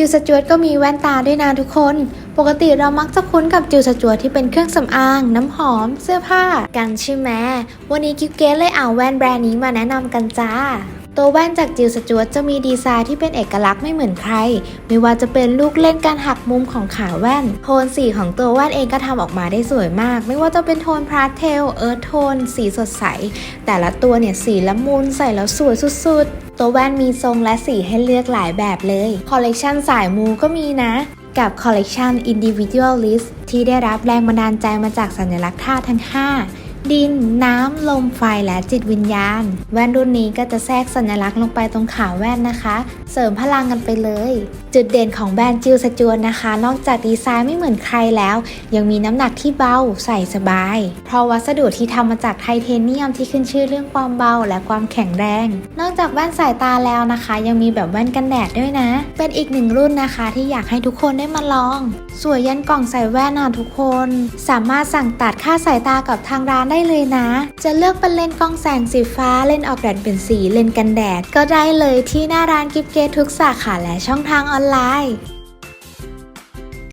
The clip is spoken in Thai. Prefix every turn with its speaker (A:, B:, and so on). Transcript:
A: จิวสจวตก็มีแว่นตาด้วยนะทุกคน ปกติเรามักจะคุ้นกับจิวสจวตที่เป็นเครื่องสำอาง น้ำหอม เสื้อผ้า กันใช่ไหมวันนี้กิ๊บเกสเลยเอาแว่นแบรนด์นี้มาแนะนำกันจ้า ตัวแว่นจากจิวสจวตจะมีดีไซน์ที่เป็นเอกลักษณ์ไม่เหมือนใคร ไม่ว่าจะเป็นลูกเล่นการหักมุมของขาแว่น โทนสีของตัวแว่นเองก็ทำออกมาได้สวยมาก ไม่ว่าจะเป็นโทนพาสเทล เอิร์ธโทน สีสดใส แต่ละตัวเนี่ยสีละมุนใส่แล้วสวยสุดๆ ตัวแว่นมีทรงและสีให้เลือกหลายแบบเลย คอลเลกชันสายมูก็มีนะกับคอลเลกชัน Individualist ที่ได้รับแรงบันดาลใจมาจากสัญลักษณ์ธาทั้ง 5 ดิน น้ำ ลม ไฟ และจิตวิญญาณ แว่นรุ่นนี้ก็จะแทรกสัญลักษณ์ลงไปตรงขาแว่นนะคะ เสริมพลังกันไปเลย จุดเด่นของแบรนด์จิวสจวนนะคะ นอกจากดีไซน์ไม่เหมือนใครแล้ว ยังมีน้ำหนักที่เบาใส่สบาย เพราะวัสดุที่ทำมาจากไทเทเนียมที่ขึ้นชื่อเรื่องความเบาและความแข็งแรง นอกจากแว่นสายตาแล้วนะคะ ยังมีแบบแว่นกันแดดด้วยนะ เป็นอีกหนึ่งรุ่นนะคะที่อยากให้ทุกคนได้มาลอง สวยยันกล่องใส่แว่นนะทุกคน สามารถสั่งตัดค่าสายตากับทางร้านได้เลยนะ จะเลือกเป็นเลนกล้องแสงสีฟ้า เลนออกแดดเป็นสี เลนกันแดด ก็ได้เลยที่หน้าร้านกิฟเกตทุกสาขาและช่องทางออนไลน์